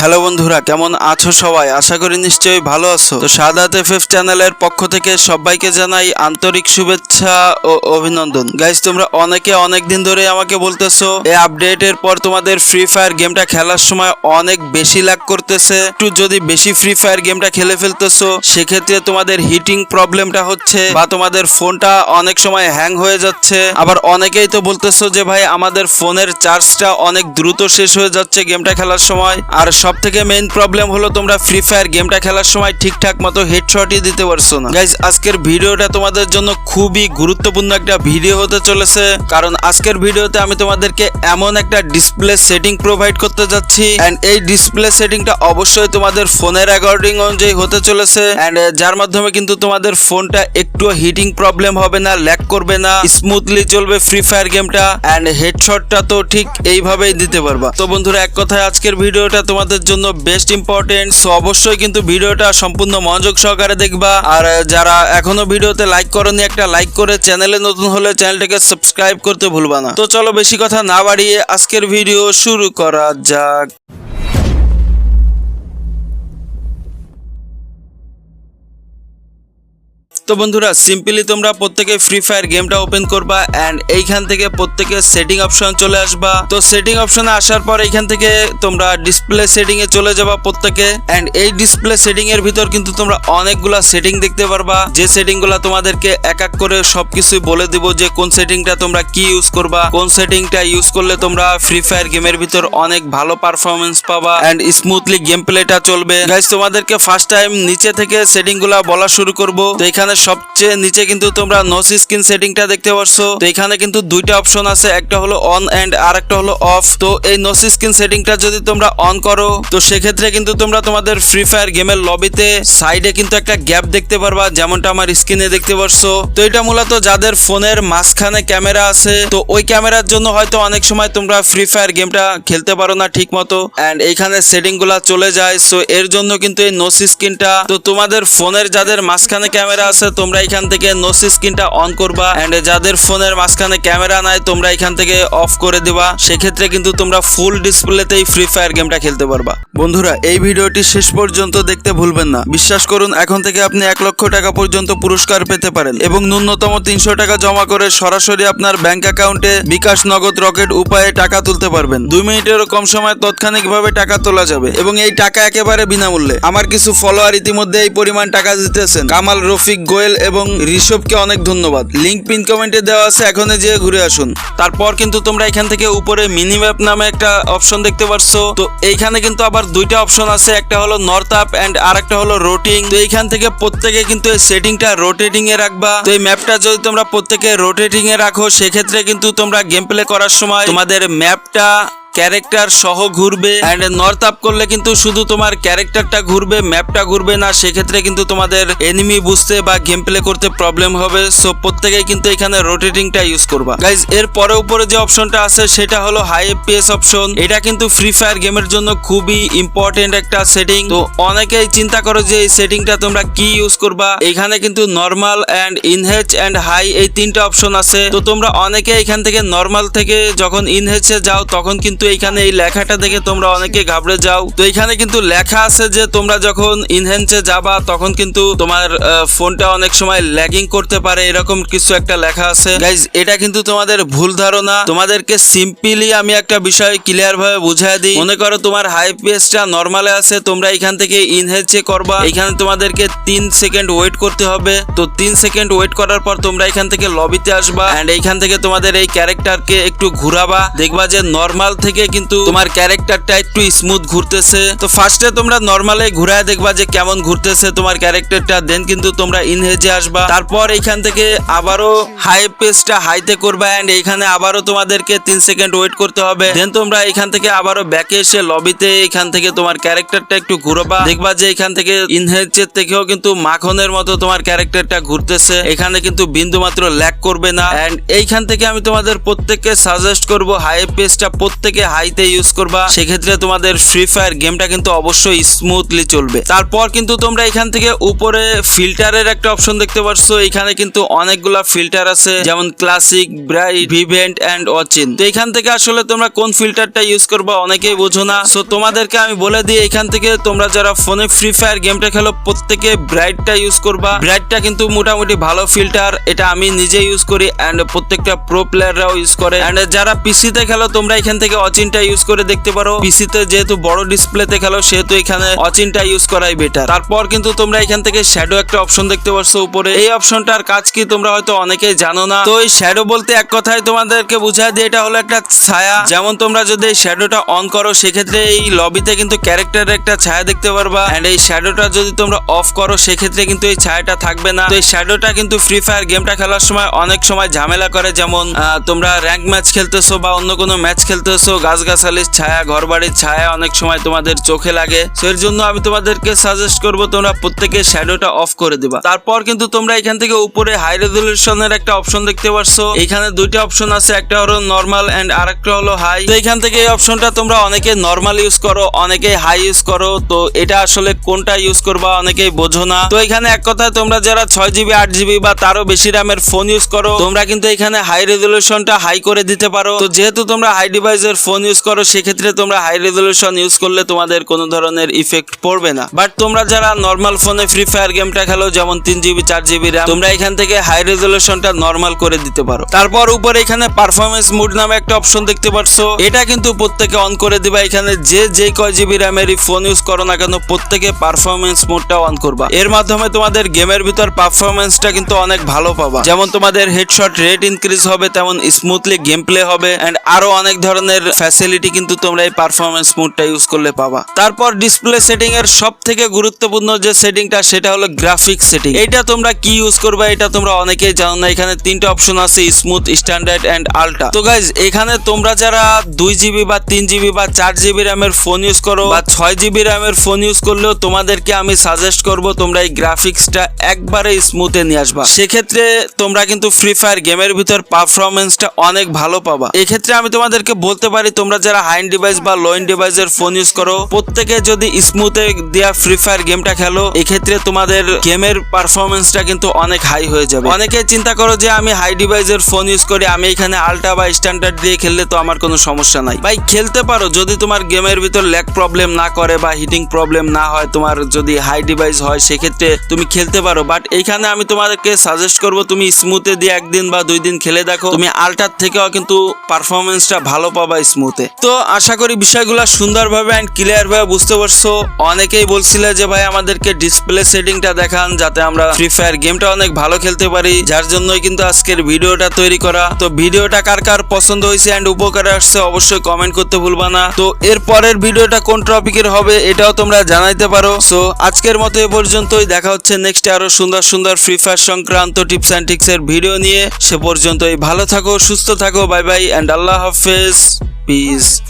Hello বন্ধুরা, কেমন আছো সবাই? আশা করি নিশ্চয়ই ভালো আছো। তো সাদাত এফ চ্যানেলের পক্ষ থেকে সবাইকে জানাই আন্তরিক শুভেচ্ছা ও অভিনন্দন। গাইজ তোমরা অনেকে অনেক দিন ধরে আমাকে বলতেছো এই আপডেটের পর তোমাদের ফ্রি ফায়ার গেমটা খেলার সময় অনেক বেশি ল্যাগ করতেছে। একটু যদি বেশি ফ্রি ফায়ার গেমটা খেলে ফেলতেছো, সেক্ষেত্রে তোমাদের হিটিং প্রবলেমটা হচ্ছে বা তোমাদের ফোনটা অনেক সময় হ্যাং হয়ে যাচ্ছে। আবার অনেকেই তো বলতেছো যে, ভাই, আমাদের ফোনের চার্জটা অনেক দ্রুত শেষ হয়ে যাচ্ছে গেমটা খেলার সময়। আর সব থেকে মেইন প্রবলেম হলো তোমরা ফ্রি ফায়ার গেমটা খেলার সময় ঠিকঠাক মতো হেডশটই দিতে পারছ না। গাইজ আজকের ভিডিওটা তোমাদের জন্য খুবই গুরুত্বপূর্ণ একটা ভিডিও হতে চলেছে। কারণ আজকের ভিডিওতে আমি তোমাদেরকে এমন একটা ডিসপ্লে সেটিং প্রোভাইড করতে যাচ্ছি। এন্ড এই ডিসপ্লে সেটিংটা অবশ্যই তোমাদের ফোনের অ্যাকর্ডিং অনুযায়ী হতে চলেছে। এন্ড যার মাধ্যমে কিন্তু তোমাদের ফোনটা একটু হিটিং প্রবলেম হবে না ল্যাগ করবে না স্মুথলি চলবে ফ্রি ফায়ার গেমটা এন্ড হেডশটটা তো ঠিক এইভাবেই দিতে পারবা। তো বন্ধুরা, এক কথায় আজকের ভিডিওটা তোমাদের জন্য বেস্ট ইম্পর্টেন্ট সো অবশ্যই কিন্তু ভিডিওটা সম্পূর্ণ মনোযোগ সহকারে দেখবা। আর যারা এখনও ভিডিওতে লাইক করনি একটা লাইক করে চ্যানেলে নতুন হলে চ্যানেলটাকে সাবস্ক্রাইব করতে ভুলবা না। তো চলো বেশি কথা না বাড়িয়ে আজকের ভিডিও শুরু করা যাক। তো বন্ধুরা সিম্পলি তোমরা প্রত্যেকে ফ্রি ফায়ার গেমটা ওপেন করবা এন্ড এইখান থেকে প্রত্যেকে সেটিং অপশন চলে আসবা। তো সেটিং অপশনে আসার পর এইখান থেকে তোমরা ডিসপ্লে সেটিং এ চলে যাবা প্রত্যেকে এন্ড এই ডিসপ্লে সেটিং এর ভিতর কিন্তু তোমরা অনেকগুলা সেটিং দেখতে পারবা। যে সেটিংগুলা তোমাদেরকে এক এক করে সবকিছুই বলে দিব যে কোন সেটিংটা তোমরা কি ইউজ করবা, কোন সেটিংটা ইউজ করলে তোমরা ফ্রি ফায়ার গেমের ভিতর অনেক ভালো পারফরমেন্স পাবা এন্ড স্মুথলি গেম প্লেটা চলবে। গাইস তোমাদেরকে ফার্স্ট টাইম নিচে থেকে সেটিংগুলা বলা শুরু করব। তো এখানে সবচেয়ে নিচে কিন্তু তোমরা নোস স্ক্রিন সেটিংটা দেখতে পারছ। তো এখানে কিন্তু দুইটা অপশন আছে, একটা হলো অন এন্ড আর একটা হলো অফ তো এই নোস স্ক্রিন সেটিংটা যদি তোমরা অন করো, তো সেক্ষেত্রে কিন্তু তোমরা তোমাদের ফ্রি ফায়ার গেমের লবিতে সাইডে কিন্তু একটা গ্যাপ দেখতে পারবা, যেমনটা আমার স্ক্রিনে দেখতে পারছ। তো এটা মূলত যাদের ফোনের মাঝখানে ক্যামেরা আছে, তো ওই ক্যামেরার জন্য হয়তো অনেক সময় তোমরা ফ্রি ফায়ার গেমটা খেলতে পারো না ঠিক মতো এন্ড এইখানে সেটিংগুলা চলে যায় সো এর জন্য কিন্তু এই নোস স্ক্রিনটা তো তোমাদের ফোনের যাদের মাঝখানে ক্যামেরা আছে তোমরা এখান থেকে নোস স্ক্রিনটা অন করবা এন্ড যাদের ফোনের মাঝখানে ক্যামেরা নাই, তোমরা এখান থেকে অফ করে দিবা। সেক্ষেত্রে কিন্তু তোমরা ফুল ডিসপ্লেতেই ফ্রি ফায়ার গেমটা খেলতে পারবা। বন্ধুরা, এই ভিডিওটি শেষ পর্যন্ত দেখতে ভুলবেন না। বিশ্বাস করুন, এখন থেকে আপনি এক লক্ষ টাকা পর্যন্ত পুরস্কার পেতে পারেন এবং ন্যূনতম তিনশো টাকা জমা করে সরাসরি আপনার ব্যাংক অ্যাকাউন্টে বিকাশ নগদ রকেট উপায়ে টাকা তুলতে পারবেন। দুই মিনিটেরও কম সময় তাৎক্ষণিকভাবে টাকা তোলা যাবে এবং এই টাকা একেবারে বিনামূল্যে। আমার কিছু ফলোয়ার ইতিমধ্যে এই পরিমাণ টাকা দিতেছেন। কামাল রফিক গোয়েল এবং ঋষভকে অনেক ধন্যবাদ। লিঙ্ক পিন কমেন্টে দেওয়া আছে, এখনই যেয়ে ঘুরে আসুন। তারপর কিন্তু তোমরা এখান থেকে উপরে মিনি ম্যাপ নামে একটা অপশন দেখতে পারছ। তো এইখানে কিন্তু আবার দুইটা অপশন আছে, একটা হলো নর্থ আপ এন্ড আর একটা হলো রোটিং। তো এইখান থেকে প্রত্যেকে কিন্তু এই সেটিংটা রোটেটিং এ রাখবা। তো এই ম্যাপটা যদি তোমরা প্রত্যেকে রোটেটিং এ রাখো, সেক্ষেত্রে কিন্তু তোমরা গেম প্লে করার সময় তোমাদের ম্যাপটা ক্যারেক্টার সহ ঘুরবে এন্ড নর্থ আপ করলে কিন্তু শুধু তোমার ক্যারেক্টারটা ঘুরবে ম্যাপটা ঘুরবে না, সেক্ষেত্রে কিন্তু তোমাদের এনিমি বুঝতে বা গেম প্লে করতে প্রবলেম হবে। সো প্রত্যেকেই কিন্তু এখানে রোটেটিংটা ইউজ করবা। গাইজ এর পরে উপরে যে অপশনটা আছে, সেটা হলো হাই এফপিএস অপশন এটা কিন্তু ফ্রি ফায়ার গেমের জন্য খুবই ইম্পর্টেন্ট একটা সেটিং তো, অনেকেই চিন্তা করো যে এই সেটিংটা তোমরা কি ইউজ করবা। এখানে কিন্তু normal and enhanced and high এই তিনটা অপশন আছে। তো, তোমরা অনেকে এখান থেকে নর্মাল থেকে যখন ইনহেচে যাও, তখন কিন্তু এইখানে এই লেখাটা দেখে তোমরা অনেকে ঘাবড়ে যাও। তো এখানে কিন্তু লেখা আছে যে তোমরা যখন ইনহেন্সে যাবা, তখন কিন্তু তোমার ফোনটা অনেক সময় ল্যাগিং করতে পারে, এরকম কিছু একটা লেখা আছে। গাইজ এটা কিন্তু তোমাদের ভুল ধারণা। তোমাদেরকে সিম্পলি আমি একটা বিষয় ক্লিয়ার ভাবে বুঝাই দিই। মনে করো তোমার হাই পেসটা নর্মালে আছে, তোমরা এখান থেকে ইনহেচে করবা। এখানে তোমাদেরকে তিন সেকেন্ড ওয়েট করতে হবে। তো তিন সেকেন্ড ওয়েট করার পর তোমরা এখান থেকে লবিতে আসবা। এন্ড এইখান থেকে তোমাদের এই ক্যারেক্টারকে একটু ঘুরাবা। দেখবা যে নর্মাল থেকে কিন্তু তোমার ক্যারেক্টারটা একটু স্মুথ ঘুরতেছে। তো ফার্স্টে তোমরা নর্মালে ঘুরায় দেখবা যে কেমন ঘুরতেছে তোমার ক্যারেক্টারটা দেন কিন্তু তোমরা ইনহেজে আসবা। তারপর এইখান থেকে আবারও হাই পেসটা হাইতে করবা এন্ড এইখানে আবারও তোমাদেরকে তিন সেকেন্ড ওয়েট করতে হবে। দেন তোমরা এখান থেকে আবারও ব্যাকে এসে লবিতে এখান থেকে তোমার ক্যারেক্টারটা একটু ঘুরবা। দেখবা যে এখান থেকে ইনহেজের থেকেও কিন্তু মাখনের মতো তোমার ক্যারেক্টারটা ঘুরতেছে। এখানে কিন্তু বিন্দু মাত্র ল্যাক করবে না। এন্ড এইখান থেকে আমি তোমাদের প্রত্যেককে সাজেস্ট করব হাই পেসটা প্রত্যেকে হাইতে ইউজ করবা, সেক্ষেত্রে তোমাদের ফ্রি ফায়ার গেমটা কিন্তু অবশ্যই স্মুথলি চলবে। তারপর কিন্তু তোমরা এখান থেকে উপরে ফিল্টারের একটা অপশন দেখতে পারছ, এখানে কিন্তু অনেকগুলা ফিল্টার আছে, যেমন ক্লাসিক ব্রাইট ভিভেন্ট এন্ড ওয়াচিন তো এখান থেকে আসলে তোমরা কোন ফিল্টারটা ইউজ করবা অনেকেই বোঝো না। সো তোমাদেরকে আমি বলে দিই, এখান থেকে তোমরা যারা ফোনে ফ্রি ফায়ার গেমটা খেলো, প্রত্যেকে ব্রাইটটা ইউজ করবা। ব্রাইটটা কিন্তু মোটামুটি ভালো ফিল্টার এটা আমি নিজে ইউজ করি এন্ড প্রত্যেকটা প্রো প্লেয়াররাও ইউজ করে। এন্ড যারা পিসিতে খেলো, তোমরা এখান থেকে অচিনটা ইউজ করে দেখতে পারো। পিসিতে যেহেতু বড় ডিসপ্লেতে খেলো, সেহেতু এখানে অচিনটা ইউজ করাই বেটার তারপর কিন্তু তোমরা এখান থেকে শ্যাডো একটা অপশন দেখতে পারছ উপরে। এই অপশনটার কাজ কি তোমরা হয়তো অনেকেই জানো না। তো এই শ্যাডো বলতে এক কথায় তোমাদেরকে বুঝায় দিয়ে এটা হলো একটা ছায়া। যেমন তোমরা যদি এই শ্যাডোটা অন করো, সেক্ষেত্রে এই লবিতে কিন্তু ক্যারেক্টারের একটা ছায়া দেখতে পারবা। এন্ড এই শ্যাডোটা যদি তোমরা অফ করো, সেক্ষেত্রে কিন্তু এই ছায়াটা থাকবে না। তো এই শ্যাডোটা কিন্তু ফ্রি ফায়ার গেমটা খেলার সময় অনেক সময় ঝামেলা করে। যেমন তোমরা র্যাঙ্ক ম্যাচ খেলতেছো বা অন্য কোনো ম্যাচ খেলতেছো। গাছগাছালির ছায়া, ঘরবাড়ির ছায়া অনেক সময় তোমাদের চোখে লাগে। তো এর জন্য আমি তোমাদেরকে সাজেস্ট করব তোমরা প্রত্যেকে শ্যাডোটা অফ করে দিবা। তারপর কিন্তু তোমরা এখান থেকে উপরে হাই রেজলিউশনের একটা অপশন দেখতে পারছ। এখানে দুইটা অপশন আছে, একটা হলো নর্মাল এন্ড আরেকটা হলো হাই তো এখান থেকে এই অপশনটা তোমরা অনেকে নর্মাল ইউজ করো, অনেকে হাই ইউজ করো। তো এটা আসলে কোনটা ইউজ করবা অনেকেই বোঝো না। তো এখানে এক কথায় তোমরা যারা ছয় জিবি আট জিবি বা তারও বেশি র্যামের ফোন ইউজ করো, তোমরা কিন্তু এখানে হাই রেজলিউশনটা হাই করে দিতে পারো। তো যেহেতু তোমরা হাই ডিভাইসের ফোন ইউজ করো, সেক্ষেত্রে তোমরা হাই রেজলিউশন ইউজ করলে তোমাদের কোনো ধরনের ইফেক্ট পড়বে না। বাট তোমরা যারা নর্মাল ফোনে ফ্রি ফায়ার গেমটা খেলো, যেমন তিন জিবি চার জিবি র্যাম তোমরা এখান থেকে হাই রেজলিউশনটা নর্মাল করে দিতে পারো। তারপর উপরে এখানে পারফরমেন্স মুড নামে একটা অপশন দেখতে পারছ। এটা কিন্তু প্রত্যেকে অন করে দিবা। এখানে যে যে কয় জিবি র্যামেরই ফোন ইউজ করো না কেন, প্রত্যেকে পারফরমেন্স মোডটা অন করবা। এর মাধ্যমে তোমাদের গেমের ভিতর পারফরমেন্সটা কিন্তু অনেক ভালো পাবা। যেমন তোমাদের হেডশট রেট ইনক্রিজ হবে, তেমন স্মুথলি গেম প্লে হবে এন্ড আরও অনেক ধরনের ফ্যাসিলিটি কিন্তু তোমরা এই পারফরমেন্স মোডটা ইউজ করলে পাবা। তারপর ডিসপ্লে সেটিং এর সব থেকে গুরুত্বপূর্ণ যে সেটিংটা সেটা হলো গ্রাফিক্স সেটিং এটা তোমরা কি ইউজ করবা, এটা তোমরা অনেকেই জানো না। এখানে তিনটা অপশন আছে স্মুথ স্ট্যান্ডার্ড এন্ড আলট্রা তো গাইজ এখানে তোমরা যারা দুই জিবি বা তিন জিবি বা চার জিবি র্যামের ফোন ইউজ করো বা ছয় জিবি র্যামের ফোন ইউজ করলেও তোমাদেরকে আমি সাজেস্ট করব, তোমরা এই গ্রাফিক্সটা একবারে স্মুথে নিয়ে আসবা। সেক্ষেত্রে তোমরা কিন্তু ফ্রি ফায়ার গেমের ভিতর পারফরমেন্সটা অনেক ভালো পাবা। এক্ষেত্রে আমি তোমাদেরকে বলতে পারি তোমরা যারা হাইন ডিভাইস বা লোইন ডিভাইসের ফোন ইউজ করো, প্রত্যেকে যদি স্মুথে দেওয়া ফ্রি ফায়ার গেমটা খেলো, এক্ষেত্রে তোমাদের গেমের পারফরমেন্সটা কিন্তু অনেক হাই হয়ে যাবে। অনেকে চিন্তা করো যে, আমি হাই ডিভাইসের ফোন ইউজ করি, আমি এখানে আলট্রা বা স্ট্যান্ডার্ড দিয়ে খেললে তো আমার কোনো সমস্যা নাই। ভাই, খেলতে পারো, যদি তোমার গেমের ভিতর ল্যাগ প্রবলেম না করে বা হিটিং প্রবলেম না হয়, তোমার যদি হাই ডিভাইস হয়, সেক্ষেত্রে তুমি খেলতে পারো। বাট এইখানে আমি তোমাদেরকে সাজেস্ট করব, তুমি স্মুথে দিয়ে একদিন বা দুই দিন খেলে দেখো, তুমি আলট্রার থেকেও কিন্তু পারফরমেন্সটা ভালো পাবা স্মুথে তো আশা করি বিষয়গুলো সুন্দরভাবে অ্যান্ড ক্লিয়ার ভাবে বুঝতে পারছ। অনেকেই বলছিলে যে, ভাই, আমাদেরকে ডিসপ্লে সেটিংটা দেখান যাতে আমরা ফ্রি ফায়ার গেমটা অনেক ভালো খেলতে পারি। যার জন্যই কিন্তু আজকের ভিডিওটা তৈরি করা। তো ভিডিওটা কার কার পছন্দ হয়েছে অ্যান্ড উপকারে আসছে অবশ্যই কমেন্ট করতে ভুলবা না। তো এর পরের ভিডিওটা কোন টপিকের হবে, এটাও তোমরা জানাইতে পারো। সো আজকের মতো এ পর্যন্তই। দেখা হচ্ছে নেক্সট আরও সুন্দর সুন্দর ফ্রি ফায়ার সংক্রান্ত টিপস অ্যান্ড টিক্স এর ভিডিও নিয়ে। সে পর্যন্তই ভালো থাকো, সুস্থ থাকো বাই বাই অ্যান্ড আল্লাহ হাফেজ। peace.